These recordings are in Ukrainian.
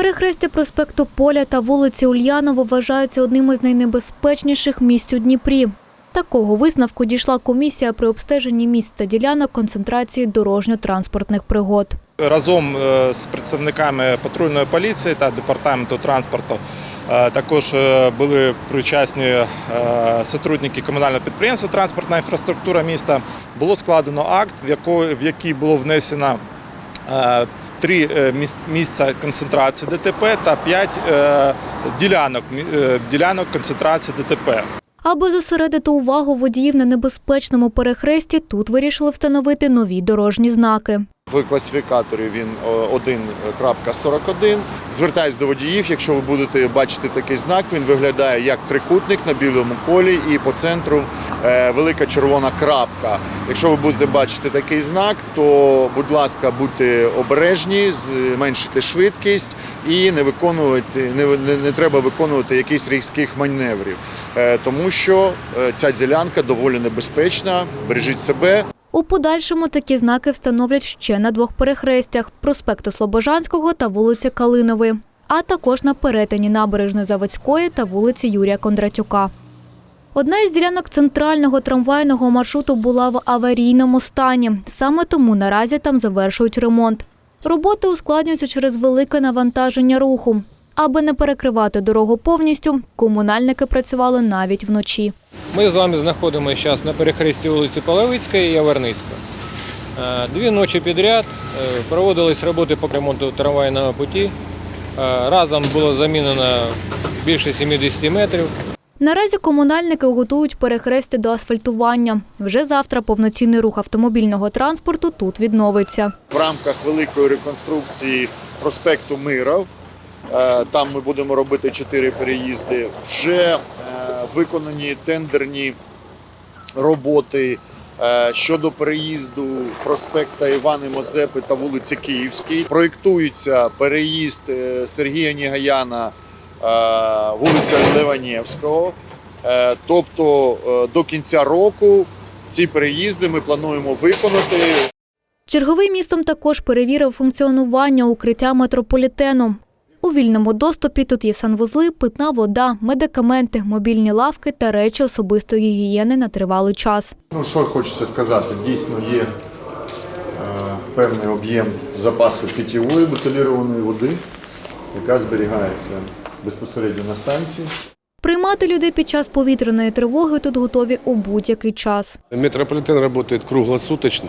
Перехрестя проспекту Поля та вулиці Ульянова вважаються одним із найнебезпечніших місць у Дніпрі. Такого висновку дійшла комісія при обстеженні місць та ділянок концентрації дорожньо-транспортних пригод. Разом е, з представниками патрульної поліції та департаменту транспорту е, також е, були причасні сотрудники комунального підприємства Транспортна інфраструктура міста. Було складено акт, в який було внесено три е, місця концентрації ДТП та п'ять е, ділянок, е, ділянок концентрації ДТП. Аби зосередити увагу водіїв на небезпечному перехресті, тут вирішили встановити нові дорожні знаки. В класифікаторі він о, 1.41. Звертаюсь до водіїв, якщо ви будете бачити такий знак, він виглядає як трикутник на білому колі і по центру е, велика червона крапка. Якщо ви будете бачити такий знак, то, будь ласка, будьте обережні, зменшити швидкість і не виконувати, не, не, не треба виконувати якісь різких маневрів, Е, тому що е, ця ділянка доволі небезпечна. Бережіть себе. У подальшому такі знаки встановлять ще на двох перехрестях – проспекту Слобожанського та вулиці Калинової, а також на перетині набережної Заводської та вулиці Юрія Кондратюка. Одна із ділянок центрального трамвайного маршруту була в аварійному стані. Саме тому наразі там завершують ремонт. Роботи ускладнюються через велике навантаження руху. Аби не перекривати дорогу повністю, комунальники працювали навіть вночі. Ми з вами знаходимося зараз на перехресті вулиці Половицької і Яворницької. Е, Дві ночі підряд е, проводились роботи по ремонту трамвайного путі. Е, Разом було замінено більше 70 метрів. Наразі комунальники готують перехрестя до асфальтування. Вже завтра повноцінний рух автомобільного транспорту тут відновиться. в рамках великої реконструкції проспекту Мира. Е, Там ми будемо робити чотири переїзди. Вже е, виконані тендерні роботи е, щодо переїзду проспекта Івани Мазепи та вулиці Київській. Проєктується переїзд Сергія Нігаяна, вулиця Леванєвського. Тобто до кінця року ці переїзди ми плануємо виконати. Черговий містом також перевірив функціонування укриття метрополітену. У вільному доступі тут є санвузли, питна вода, медикаменти, мобільні лавки та речі особистої гігієни на тривалий час. Ну, що хочеться сказати, дійсно є е, певний об'єм запасу питьової бутилірованої води, яка зберігається безпосередньо на станції. Приймати людей під час повітряної тривоги тут готові у будь-який час. Метрополитен работает круглосуточно.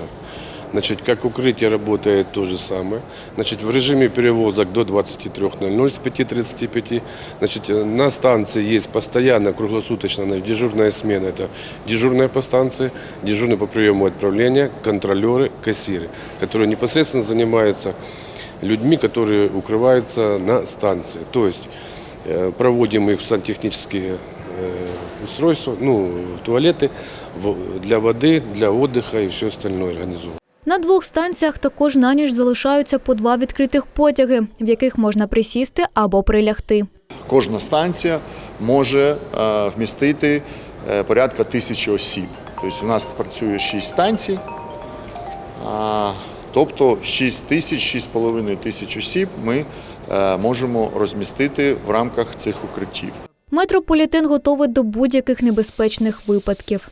Значит, как укрытие работает то же самое. Значит, в режиме перевозок до 23.00 с 5.35. Значит, э, на станции есть постоянно круглосуточно дежурная смена. Это дежурная по станции, дежурный по приему отправления, контролеры, кассиры, которые непосредственно занимаются людьми, которые укрываются на станции. То есть э, проводим их в сантехнические э, устройства, ну, туалеты для воды, для отдыха и все остальное организовываем. На двох станціях також на ніч залишаються по два відкритих потяги, в яких можна присісти або прилягти. Кожна станція може е, вмістити е, порядка тисячі осіб. Тобто у нас працює 6 станцій, тобто 6 тисяч, 6,5 тисяч осіб ми е, можемо розмістити в рамках цих укриттів. Метрополітен готовий до будь-яких небезпечних випадків.